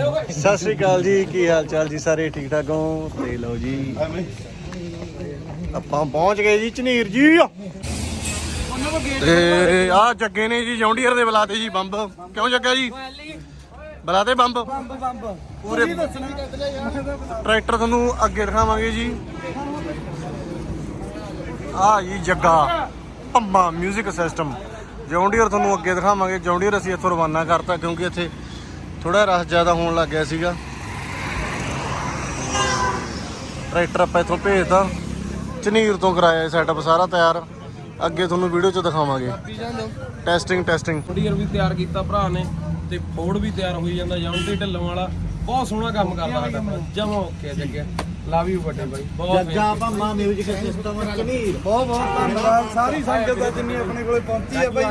ਸਤਿ ਸ਼੍ਰੀ ਅਕਾਲ ਜੀ ਕੀ ਹਾਲ ਚਾਲ ਜੀ? ਸਾਰੇ ਠੀਕ ਠਾਕ ਹੋ? ਤੇ ਲਓ ਜੀ। ਆਪਾਂ ਪਹੁੰਚ ਗਏ ਜੀ ਝਨੀਰ ਜੀ। ਤੇ ਆ ਜੱਗੇ ਨੇ ਜੀ ਜੌਂਡੀਅਰ ਦੇ ਬੁਲਾਤੇ ਜੀ ਬੰਬ। ਕਿਉਂ ਜੱਗਾ ਜੀ? ਬੁਲਾਤੇ ਬੰਬ? ਪੂਰੇ ਟਰੈਕਟਰ ਤੁਹਾਨੂੰ ਅੱਗੇ ਦਿਖਾਵਾਂਗੇ ਜੀ। ਆ ਜੀ ਜੱਗਾ। ਪੰਮਾ 뮤직 ਸਿਸਟਮ। ਜੌਂਡੀਅਰ ਤੁਹਾਨੂੰ ਅੱਗੇ ਦਿਖਾਵਾਂਗੇ। ਜੌਂਡੀਅਰ ਅਸੀਂ ਇੱਥੋਂ ਰਵਾਨਾ ਕਰਤਾ ਕਿਉਂਕਿ ਇੱਥੇ ਥੋੜਾ ਰਸ਼ ਜ਼ਿਆਦਾ ਹੋਣ ਲੱਗ ਗਿਆ ਸੀਗਾ। ਟਰੈਕਟਰ ਆਪਾਂ ਇੱਥੋਂ ਭੇਜਤਾ। ਝਨੀਰ ਤੋਂ ਕਰਾਇਆ ਸੈਟਅਪ ਸਾਰਾ ਤਿਆਰ। ਅੱਗੇ ਤੁਹਾਨੂੰ ਵੀਡੀਓ 'ਚ ਦਿਖਾਵਾਂਗੇ। ਟੈਸਟਿੰਗ ਟੈਸਟਿੰਗ ਕੁੜੀਅਰ ਵੀ ਤਿਆਰ ਕੀਤਾ ਭਰਾ ਨੇ ਤੇ ਫੋੜ ਵੀ ਤਿਆਰ ਹੋਈ ਜਾਂਦਾ ਜੌਂਟੀ ਢੱਲੋਂ ਵਾਲਾ। ਬਹੁਤ ਸੋਹਣਾ ਕੰਮ ਕਰਦਾ ਸਾਡਾ ਜਮਾ ਓਕੇ ਜੱਗਿਆ ਲਵ ਯੂ ਵੱਡੇ ਬਾਈ। ਬਹੁਤ ਜੱਗਾ 뮤직 ਸਿਸਟਮ ਝਨੀਰ ਬਹੁਤ ਬਹੁਤ ਧੰਨਵਾਦ। ਸਾਰੀ ਸੰਗਤ ਦਾ ਜਿੰਨੀ ਆਪਣੇ ਕੋਲੇ ਪਹੁੰਚੀ ਹੈ ਬਾਈ।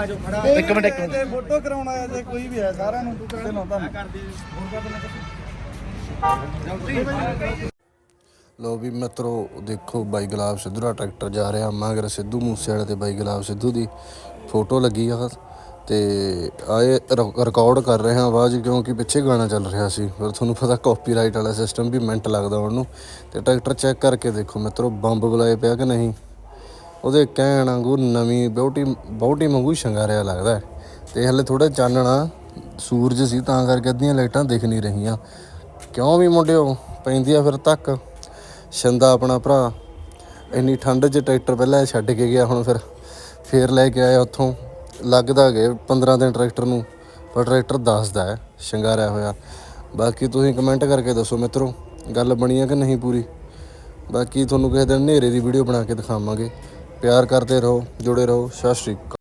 ਇੱਕ ਮਿੰਟ ਇੱਕ ਮਿੰਟ। ਫੋਟੋ ਕਰਾਉਣਾ ਹੈ ਜੇ ਕੋਈ ਵੀ ਹੈ ਸਾਰਿਆਂ ਨੂੰ ਦਿਲੋਂ ਧੰਨਵਾਦ ਲੋ ਵੀ ਮਿੱਤਰੋ ਦੇਖੋ ਬਾਈ ਗੁਲਾਬ ਸਿੱਧੂ ਦਾ ਟਰੈਕਟਰ ਜਾ ਰਿਹਾ। ਮਗਰ ਸਿੱਧੂ ਮੂਸੇ ਵਾਲੇ ਤੇ ਬਾਈ ਗੁਲਾਬ ਸਿੱਧੂ ਦੀ ਫੋਟੋ ਲੱਗੀ ਆ ਤੇ ਆਏ ਰਿਕਾਰਡ ਕਰ ਰਹੇ ਹਾਂ ਆਵਾਜ਼ ਕਿਉਂਕਿ ਪਿੱਛੇ ਗਾਣਾ ਚੱਲ ਰਿਹਾ ਸੀ। ਪਰ ਤੁਹਾਨੂੰ ਪਤਾ ਕਾਪੀਰਾਈਟ ਵਾਲਾ ਸਿਸਟਮ ਵੀ ਮਿੰਟ ਲੱਗਦਾ ਉਹਨੂੰ ਤੇ ਟਰੈਕਟਰ ਚੈੱਕ ਕਰਕੇ ਦੇਖੋ ਮਿੱਤਰੋ, ਬੰਬ ਬੁਲਾਏ ਪਿਆ ਕਿ ਨਹੀਂ? ਉਹਦੇ ਕਹਿਣ ਵਾਂਗੂ ਨਵੀਂ ਬਹੁਟੀ ਬਹੁਟੀ ਵਾਂਗੂ ਸ਼ਿੰਗਾਰਿਆ ਲੱਗਦਾ ਹੈ। ਤੇ ਹਲੇ ਥੋੜਾ ਚਾਨਣਾ ਸੂਰਜ ਸੀ, ਤਾਂ ਕਰਕੇ ਅੱਧੀਆਂ ਲਾਈਟਾਂ ਦਿਖ ਨਹੀਂ ਰਹੀਆਂ। ਕਿਉਂ ਵੀ ਮੁੰਡਿਓ? ਪੈਂਦੀ ਆ ਫਿਰ ਤੱਕ। ਸ਼ੰਦਾ ਆਪਣਾ ਭਰਾ। ਇੰਨੀ ਠੰਡ 'ਚ ਟਰੈਕਟਰ ਪਹਿਲਾਂ ਛੱਡ ਕੇ ਗਿਆ, ਹੁਣ ਫਿਰ ਫੇਰ ਲੈ ਕੇ ਆਇਆ ਉੱਥੋਂ। ਲੱਗਦਾ ਗਏ 15 ਦਿਨ ਟਰੈਕਟਰ ਨੂੰ, ਪਰ ਟਰੈਕਟਰ ਦੱਸਦਾ ਹੈ, ਸ਼ਿੰਗਾਰਿਆ ਹੋਇਆ। ਬਾਕੀ ਤੁਸੀਂ ਕਮੈਂਟ ਕਰਕੇ ਦੱਸੋ ਮਿੱਤਰੋ, ਗੱਲ ਬਣੀ ਹੈ ਕਿ ਨਹੀਂ ਪੂਰੀ? ਬਾਕੀ ਤੁਹਾਨੂੰ ਕਿਸੇ ਦਿਨ ਹਨੇਰੇ ਦੀ ਵੀਡੀਓ ਬਣਾ ਕੇ ਦਿਖਾਵਾਂਗੇ। ਪਿਆਰ ਕਰਦੇ ਰਹੋ, ਜੁੜੇ ਰਹੋ, ਸਤਿ ਸ਼੍ਰੀ ਅਕਾਲ।